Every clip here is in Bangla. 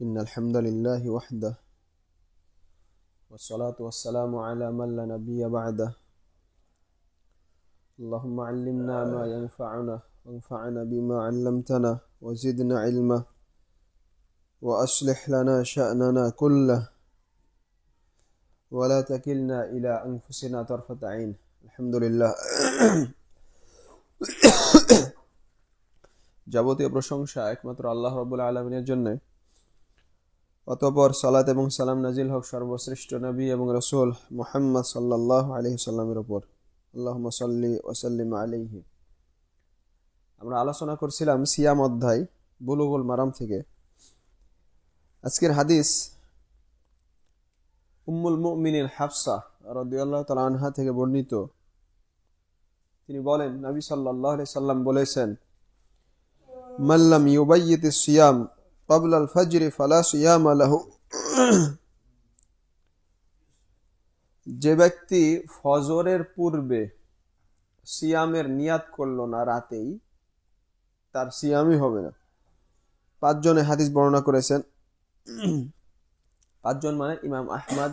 إن الحمد لله وحده والصلاة والسلام على من لا نبي بعده اللهم علمنا ما ينفعنا وانفعنا بما علمتنا وزدنا علما وأصلح لنا شأننا كله ولا تكلنا إلى أنفسنا طرفة عين الحمد لله যাবতীয় প্রশংসা একমাত্র আল্লাহ রবুল আলমিনের জন্য অতপর সালাত এবং সালাম নাজিল হক সর্বশ্রেষ্ঠ নবী এবং রসুল মোহাম্মদ সাল্লাহ আলহি সাল্লামের ওপর আল্লাহ সাল্লি ওসাল্লিম আলিহি আমরা আলোচনা করছিলাম সিয়াম অধ্যায়, বুলুগুল মারাম থেকে। আজকের হাদিস উম্মুল মুমিনিন হাফসা রদিয়াল্লাহ তালা আনহা থেকে বর্ণিত। তিনি বলেন, নবী সাল্লাহ সাল্লাম বলেছেন মাল্লাম ইউবাইয়িত সিয়াম قبل الفجر فلا صيام له যে ব্যক্তি ফজরের পূর্বে সিয়ামের নিয়াত করলো না রাতেই তার সিয়ামই হবে না পাঁচজনে হাদিস বর্ণনা করেছেন পাঁচজন মানে ইমাম আহমদ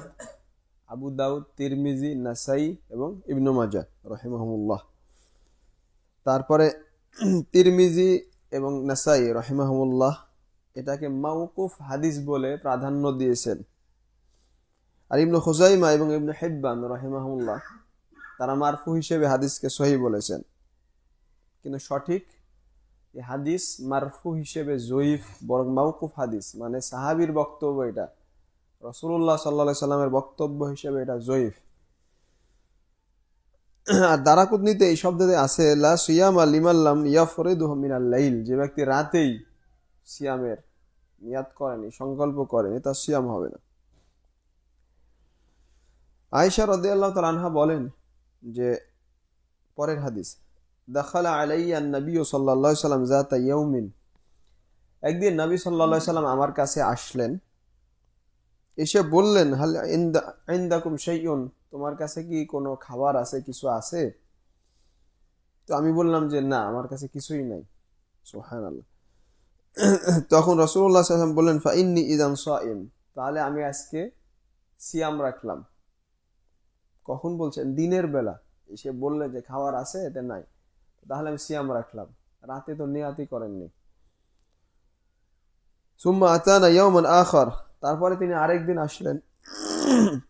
আবু দাউদ তিরমিজি নাসাই এবং ইবনু মাজা রহিমাহমুল্লাহ তারপরে তিরমিজি এবং নাসাই রহিমাহমুল্লাহ এটাকে মাউকুফ হাদিস বলে প্রাধান্য দিয়েছেন। আর ইবনু খুজাইমা এবং ইবনু হেব্বান রহিমাহুল্লাহ, তারা মারফু হিসেবে হাদিসকে সহি বলেছেন। কিন্তু সঠিক এই হাদিস মারফু হিসেবে জয়ীফ বরং মাউকুফ হাদিস মানে সাহাবির বক্তব্য এটা। রসুল্লাহ সাল্লা সাল্লামের বক্তব্য হিসেবে এটা জয়ীফ। আর দারাকুতনিতে এই শব্দতে আছে, লা সুয়াম লিমাল্লাম ইয়াফরিদুহ মিনাল লাইল যে ব্যক্তি রাতেই সিয়ামের নিয়াত করেনি, সংকল্প করেনি, তার সিয়াম হবে না। আয়সা রদে আল্লাহ আনহা বলেন যে, পরের হাদিস, দাখালা আলাইয়া নবী ও সাল্লা সাল্লাম জাতা ইয়ৌমিন একদিন নবী সাল্লা সাল্লাম আমার কাছে আসলেন, এসে বললেন, হাল ইন্দাকুম সেইউন তোমার কাছে কি কোনো খাবার আছে, কিছু আছে? তো আমি বললাম যে, না, আমার কাছে কিছুই নাই। সোহান আল্লাহ তখন রসুল্লাহ সাল্লাম বললেন ফাইন্নি ইদাম সাইম তাহলে আমি আজকে সিয়াম রাখলাম। কখন বলছেন? দিনের বেলা। এসে বললে যে খাবার আছে, এটা নাই। তাহলে আমি সিয়াম রাখলাম। রাতে তো নিয়াতি করেননি। সুম্মা আতানা ইয়াউমান আখর। তারপরে তিনি আরেকদিন আসলেন।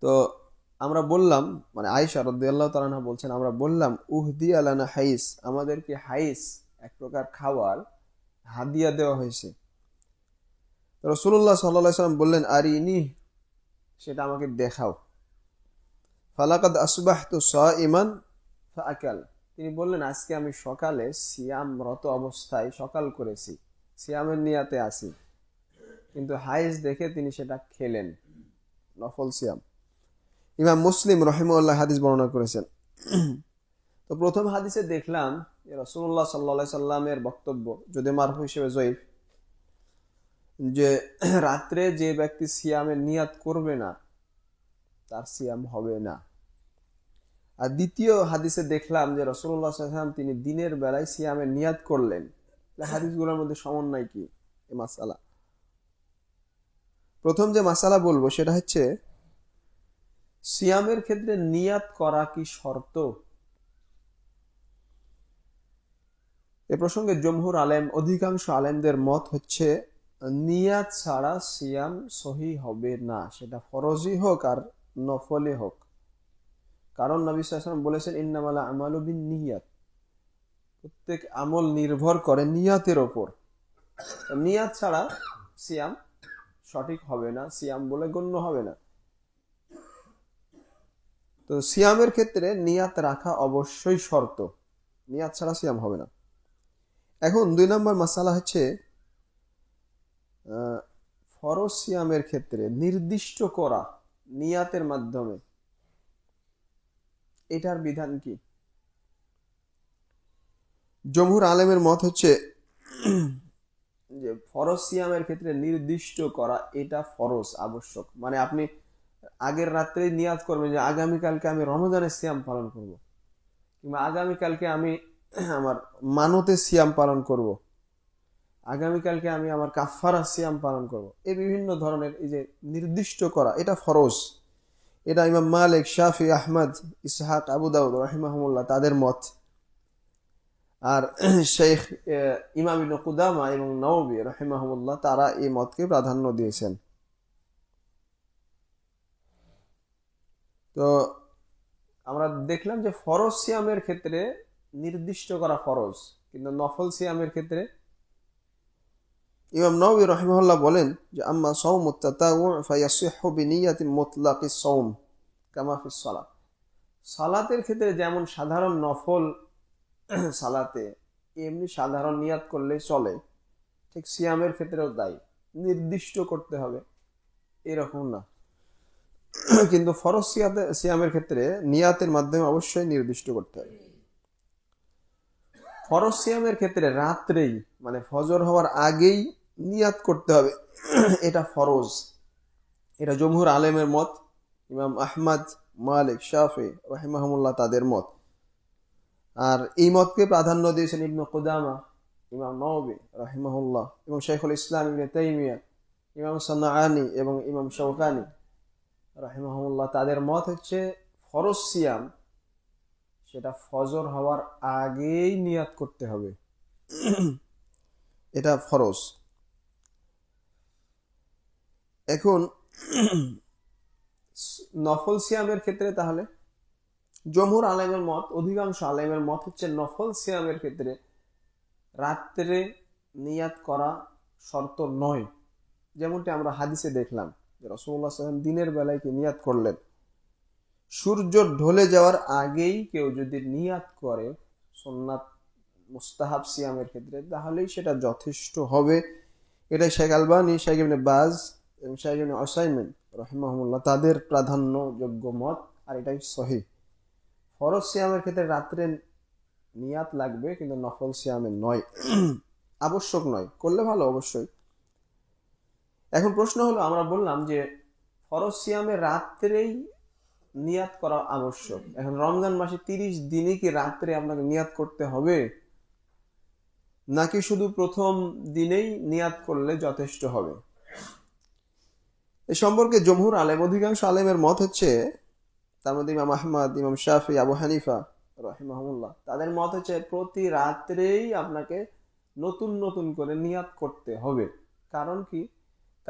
তো আমরা বললাম মানে আয়েশা রদ্দাল্লাহ তালানা বলছেন, আমরা বললাম উহদি আলানা হাইস। আমাদেরকে হাইস এক প্রকার খাবার হাদিয়া দেওয়া হয়েছে। রসুল্লাহ সাল্লা সাল্লাম বললেন, আর ইনি, সেটা আমাকে দেখাও। ফালাকাদ আসবাহ তো স ইমান তিনি বললেন, আজকে আমি সকালে সিয়ামরত অবস্থায় সকাল করেছি, সিয়ামের নিয়াতে আসি কিন্তু হাইস দেখে তিনি সেটা খেলেন, নফল সিয়াম। ইমাম মুসলিম রহিমুল্লাহ হাদিস বর্ণনা করেছেন। তো প্রথম হাদিসে দেখলাম রসুল্লাহ সাল্লা সাল্লামের বক্তব্য, যদি মারফু হিসেবে জয়ীফ, যে রাত্রে যে ব্যক্তি সিয়ামের নিয়াত করবে না, তার সিয়াম হবে না। আর দ্বিতীয় হাদিসে দেখলাম যে রসুল্লাহ সাল্লাম তিনি দিনের বেলায় সিয়ামের নিয়াত করলেন। হাদিসগুলোর মধ্যে সমন্বয় কি এ মাসালা? প্রথম যে মাসালা বলব সেটা হচ্ছে, সিয়ামের ক্ষেত্রে নিয়াত করা কি শর্ত? এ প্রসঙ্গে জমহুর আলেম, অধিকাংশ আলেমদের মত হচ্ছে নিয়াত ছাড়া সিয়াম সহি হবে না, সেটা ফরজি হোক আর নফলে হোক। কারণ নবী বলেছেন, ইন্নামালা আমালুবিন নিয়াত প্রত্যেক আমল নির্ভর করে নিয়াতের ওপর। নিয়াত ছাড়া সিয়াম সঠিক হবে না, সিয়াম বলে গণ্য হবে না। তো সিয়ামের ক্ষেত্রে নিয়াত রাখা অবশ্যই শর্ত। নিয়াত ছাড়া সিয়াম হবে না। এখন দুই নম্বর মাসালা হচ্ছে ফরজ সিয়ামের ক্ষেত্রে নির্দিষ্ট করা নিয়াতের মাধ্যমে। এটার বিধান কি? জমহুর আলেমের মত হচ্ছে যে ফরজ সিয়ামের ক্ষেত্রে নির্দিষ্ট করা এটা ফরজ, আবশ্যক। মানে আপনি আগের রাত্রে নিয়াজ করবেন যে আগামীকালকে আমি রমজানের সিয়াম পালন করব। কিংবা আগামীকালকে আমি আমার মানতে সিয়াম পালন করব। আগামীকালকে আমি আমার কাফারা সিয়াম পালন করব। এই বিভিন্ন ধরনের এই যে নির্দিষ্ট করা, এটা ফরজ। এটা ইমাম মালিক, শাফি, আহমদ, ইসহাক, আবু দাউদ রহিমাহমুল্লাহ তাদের মত। আর শেখ ইমাম কুদামা এবং নওবী রহিমাহমুল্লাহ তারা এই মতকে প্রাধান্য দিয়েছেন। তো আমরা দেখলাম যে ফরজ সিয়ামের ক্ষেত্রে নির্দিষ্ট করা ফরজ কিন্তু নফল সিয়ামের ক্ষেত্রে? ইমাম নবী রহিমহল্লাহ বলেন যে আম্মা সৌম মুতলাকি সৌম কামা ফিস সালাত। সালাতের ক্ষেত্রে যেমন সাধারণ নফল সালাতে এমনি সাধারণ নিয়াত করলে চলে। ঠিক সিয়ামের ক্ষেত্রেও তাই। নির্দিষ্ট করতে হবে। এরকম না। কিন্তু ফরজ সিয়াতে সিয়ামের ক্ষেত্রে নিয়াতের মাধ্যমে অবশ্যই নির্দিষ্ট করতে হবে। ফরজ সিয়ামের ক্ষেত্রে রাত্রেই মানে ফজর হওয়ার আগেই নিয়াত করতে হবে। এটা ফরজ। এটা জমহুর আলেমের মত, ইমাম আহমদ, মালিক, শাফি রহিমাহমুল্লাহ তাদের মত। আর এই মতকে প্রাধান্য দিয়েছেন ইবনু কুদামা, ইমাম নওবী রহিমাহুল্লাহ এবং শেখুল ইসলাম, ইবনে তাইমিয়া, ইমাম সান্নাআনি এবং ইমাম শৌকানি রাহিমাহুল্লাহ তাদের মত হচ্ছে ফরজ সিয়াম। সেটা ফজর হওয়ার আগেই নিয়াত করতে হবে। এটা ফরজ। এখন নফল সিয়ামের ক্ষেত্রে তাহলে জমহুর আলেমের মত, অধিকাংশ আলেমের মত হচ্ছে নফল সিয়ামের ক্ষেত্রে রাত্রে নিয়াত করা শর্ত নয়। যেমনটি আমরা হাদিসে দেখলাম রসুল্লাহ সাল্লাম দিনের বেলায় কি নিয়াত করলেন? সূর্য ঢলে যাওয়ার আগেই কেউ যদি নিয়াত করে সোননাথ মুস্তাহাব সিয়ামের ক্ষেত্রে, তাহলেই সেটা যথেষ্ট হবে। এটাই শেখ আলবানি, শেখ ইবনে বাজ এবং শেখ ইবনে অসাইমেন রহিমাহমুল্লাহ তাদের প্রাধান্যযোগ্য মত, আর এটাই সহি। ফরজ সিয়ামের ক্ষেত্রে রাত্রে নিয়াত লাগবে, কিন্তু নফল সিয়ামের নয়। আবশ্যক নয়, করলে ভালো অবশ্যই। এখন প্রশ্ন হলো, আমরা বললাম যে ফরজ সিয়ামে রাত্রেই নিয়াত করা আবশ্যক। এখন রমজান মাসে তিরিশ দিনে কি রাত্রে আপনাকে নিয়াত করতে হবে? নাকি শুধু প্রথম দিনেই নিয়াত করলে যথেষ্ট হবে? এ সম্পর্কে জমহুর আলেম অধিকাংশ আলেমের মত হচ্ছে, তার মধ্যে ইমাম আহমদ, ইমাম শাফি, আবু হানিফা রহিমাহমুল্লাহ তাদের মত হচ্ছে প্রতি রাত্রেই আপনাকে নতুন নতুন করে নিয়াত করতে হবে। কারণ কি?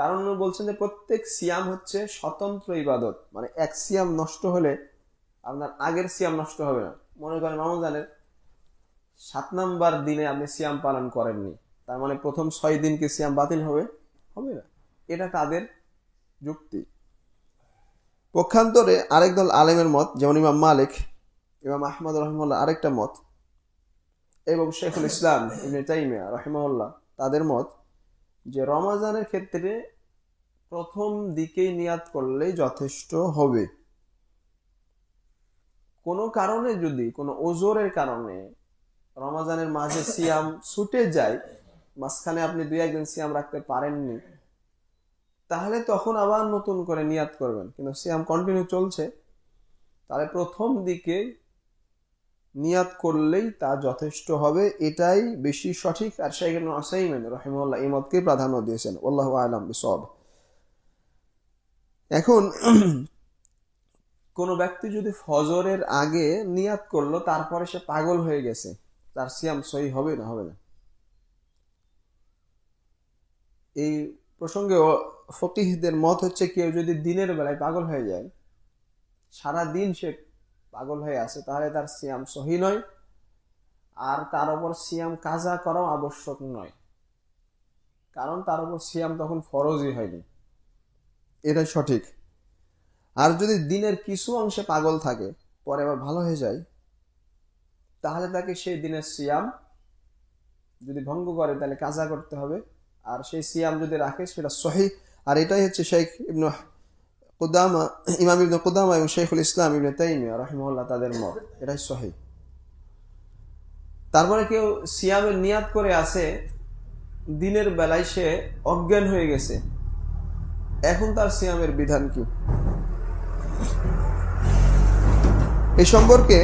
কারণ উনি বলছেন যে প্রত্যেক সিয়াম হচ্ছে স্বতন্ত্র ইবাদত। মানে এক সিয়াম নষ্ট হলে আপনার আগের সিয়াম নষ্ট হবে না। মনে করেন রমজানের সাত নাম্বার দিনে আপনি সিয়াম পালন করেননি। তার মানে প্রথম ছয় দিন কি সিয়াম বাতিল হবে? হবে না। এটা তাদের যুক্তি। পক্ষান্তরে আরেক দল আলেমের মত, যেমন ইমাম মালিক, ইমাম আহমদ রহমুল্লাহ আরেকটা মত, এবং শেখুল ইসলাম ইবনে তাইমিয়া রহিমাউল্লাহ তাদের মত যে রমাজানের ক্ষেত্রে প্রথম দিকেই নিয়াত করলেই যথেষ্ট হবে। কোনো কারণে যদি, কোনো ওজোরের কারণে রমাজানের মাঝে সিয়াম ছুটে যায়, মাঝখানে আপনি দুই একদিন সিয়াম রাখতে পারেননি, তাহলে তখন আবার নতুন করে নিয়াত করবেন। কিন্তু সিয়াম কন্টিনিউ চলছে, তাহলে প্রথম দিকে নিয়াত করলেই তা যথেষ্ট হবে, এটাই বেশি সঠিক। আর শেখ আসাইমেন রহিমুল্লাহ এই মতকে প্রাধান্য দিয়েছেন। আল্লাহ আলম সব এখন কোনো ব্যক্তি যদি ফজরের আগে নিয়াত করল, তারপরে সে পাগল হয়ে গেছে, তার সিয়াম সহি হবে না হবে না। এই প্রসঙ্গে ফকিহদের মত হচ্ছে, কেউ যদি দিনের বেলায় পাগল হয়ে যায় সারা দিন সে পাগল হয়ে আছে, তাহলে তার সিয়াম সহি নয়। আর তার উপর সিয়াম কাজা করাও আবশ্যক নয়। কারণ তার উপর সিয়াম তখন ফরজই হয়নি। এটাই সঠিক। আর যদি দিনের কিছু অংশে পাগল থাকে, পরে আবার ভালো হয়ে যায়, তাহলে তাকে সেই দিনের সিয়াম যদি ভঙ্গ করে, তাহলে কাজা করতে হবে। আর সেই সিয়াম যদি রাখে, সেটা সহি। আর এটাই হচ্ছে শেখ ইবনু কুদামা ইমাম ইবনে কুদামা এবং শেখুল ইসলাম ইবনে তাইমিয়া রহিমউল্লাহ তাদের মত। এটাই সহি। তারপরে কেউ সিয়ামের নিয়াত করে আছে দিনের বেলায় সে অজ্ঞান হয়ে গেছে। এখন তার সিয়ামের বিধান কি? এ সম্পর্কে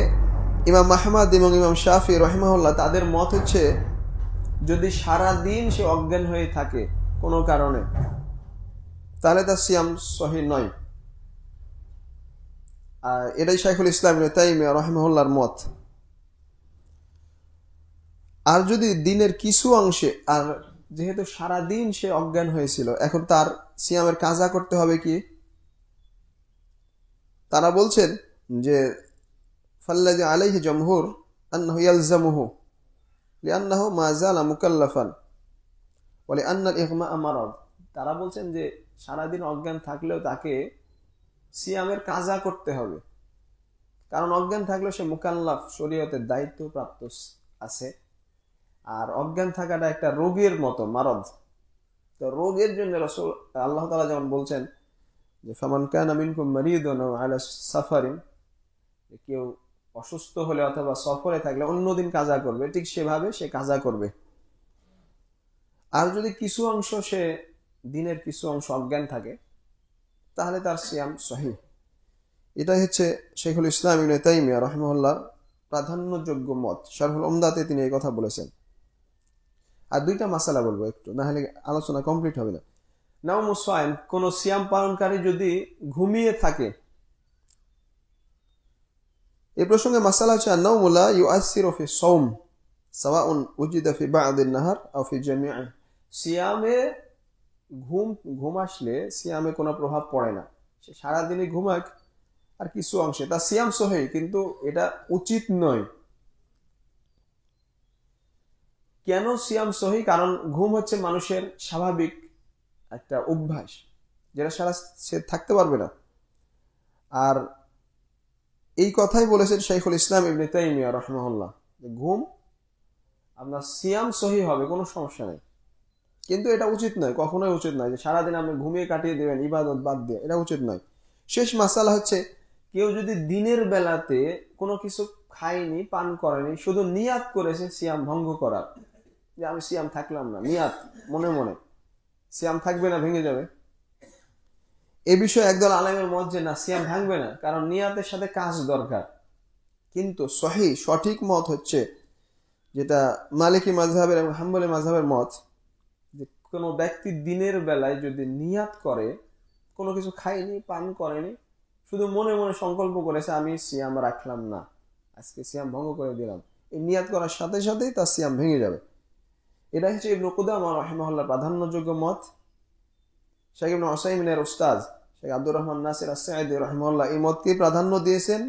ইমাম মাহমাদ এবং ইমাম শাফি, রহিমাহুল্লাহ, তাদের মত হচ্ছে, যদি সারা দিন সে অজ্ঞান হয়ে থাকে কোনো কারণে, তাহলে তার সিয়াম সহি নয়। এটাই শাইখুল ইসলাম তাইমিয়া রহমহল্লার মত। আর যদি দিনের কিছু অংশে, আর যেহেতু সারা দিন সে অজ্ঞান হয়েছিল, এখন তার সিয়ামের কাজা করতে হবে কি? তারা বলছেন যে ফাল্লাজি আলাইহি জমহুর আন্নাহু ইয়ালজামুহু লিআন্নাহু মা জালা মুকাল্লাফান ওয়া লিআন্নাল ইগমা মারাদ। তারা বলছেন যে সারাদিন অজ্ঞান থাকলেও তাকে সিয়ামের কাজা করতে হবে। কারণ অজ্ঞান থাকলে সে মুকাল্লাফ শরীয়তের দায়িত্ব প্রাপ্ত আছে। আর অজ্ঞান থাকাটা একটা রোগের মতো, মারদ। তো রোগের জন্য রসুল, আল্লাহ তালা যেমন বলছেন যে, ফামান কান মিনকুম মারিদুন আলা সাফারিন কেউ অসুস্থ হলে অথবা সফরে থাকলে অন্যদিন কাজা করবে, ঠিক সেভাবে সে কাজা করবে। আর যদি কিছু অংশ সে দিনের কিছু অংশ অজ্ঞান থাকে তাহলে তার সিয়াম সহি। এটাই হচ্ছে শেখুল ইসলাম ইবনে তাইমিয়া রহমউল্লাহ প্রাধান্যযোগ্য মত। শারহুল ওমদাতে তিনি এই কথা বলেছেন। আর দুইটা মাসালা বলব একটু, না হলে আলোচনা কমপ্লিট হবে না। নাও মুসাইম কোন সিয়াম পালনকারী যদি ঘুমিয়ে থাকে, এ প্রসঙ্গে মাসালা হচ্ছে নাও মুলা ইউ আসির ফি সৌম সাওয়াউন উজিদা ফি বা'দিন নাহার আও ফি জামিআ সিয়ামে ঘুম ঘুম আসলে সিয়ামে কোনো প্রভাব পড়ে না। সে সারাদিনই ঘুমাক, আর কিছু অংশে। তা সিয়াম সহি, কিন্তু এটা উচিত নয়। কেন সিয়াম সহি? কারণ ঘুম হচ্ছে মানুষের স্বাভাবিক একটা অভ্যাস, যেটা সারা সে থাকতে পারবে না। আর এই কথাই বলেছেন শাইখুল ইসলাম ইবনে তাইমিয়া, রহমাহুল্লাহ। যে ঘুম আপনার সিয়াম সহি হবে, কোনো সমস্যা নেই। কিন্তু এটা উচিত নয়, কখনোই উচিত নয় যে সারাদিন আপনি ঘুমিয়ে কাটিয়ে দেবেন, ইবাদত বাদ দিয়ে, এটা উচিত নয়। শেষ মাসালা হচ্ছে, কেউ যদি দিনের বেলাতে কোনো কিছু খায়নি, পান করেনি, শুধু নিয়াত করেছে, সিয়াম ভঙ্গ করার। যে আমি সিয়াম থাকলাম না, নিয়াত, মনে মনে। সিয়াম থাকবে না, ভেঙে যাবে। এ বিষয়ে একদল আলেমের মত যে না, সিয়াম ভাঙবে না, কারণ নিয়াতের সাথে কাজ দরকার। কিন্তু সহি, সঠিক মত হচ্ছে, যেটা মালিকি মাঝহাবের এবং হাম্বলি মাঝহাবের মত কোনো ব্যক্তি দিনের বেলায় যদি নিয়াত করে, কোনো কিছু খায়নি, পান করেনি, শুধু মনে মনে সংকল্প করেছে, আমি সিয়াম রাখলাম না, আজকে সিয়াম ভঙ্গ করে দিলাম। এই নিয়াত করার সাথে সাথেই তার সিয়াম ভেঙে যাবে। এটা হচ্ছে ইবনু কুদামা রহিমাহুল্লাহ প্রাধান্যযোগ্য মত। শেখ ইবনু ওসাইমিনের উস্তাদ শেখ আব্দুর রহমান নাসির আসাইদ রহিমুল্লাহ এই মতকেই প্রাধান্য দিয়েছেন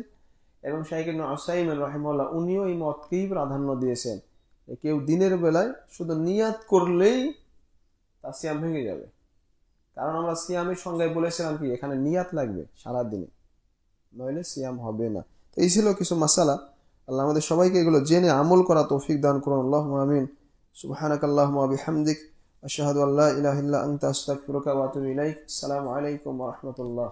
এবং শেখ ইবনু ওসাইমিন রহিমুল্লাহ উনিও এই মতকেই প্রাধান্য দিয়েছেন কেউ দিনের বেলায় শুধু নিয়াত করলেই তার সিয়াম ভেঙে যাবে। কারণ আমরা সিয়ামের সঙ্গে বলেছিলাম কি, এখানে নিয়াত লাগবে সারাদিনে। নইলে সিয়াম হবে না। তো এই ছিল কিছু মশালা আল্লাহ আমাদের সবাইকে এগুলো জেনে আমল করা তৌফিক দান করুন। আল্লাহ আমিন। সুবাহানাক আল্লাহ হামদিক আশাহাদ আল্লাহ ইলাহিল্লা আন্তা আস্তাক ফিরকা ইলাইক। সালাম আলাইকুম রহমতুল্লাহ।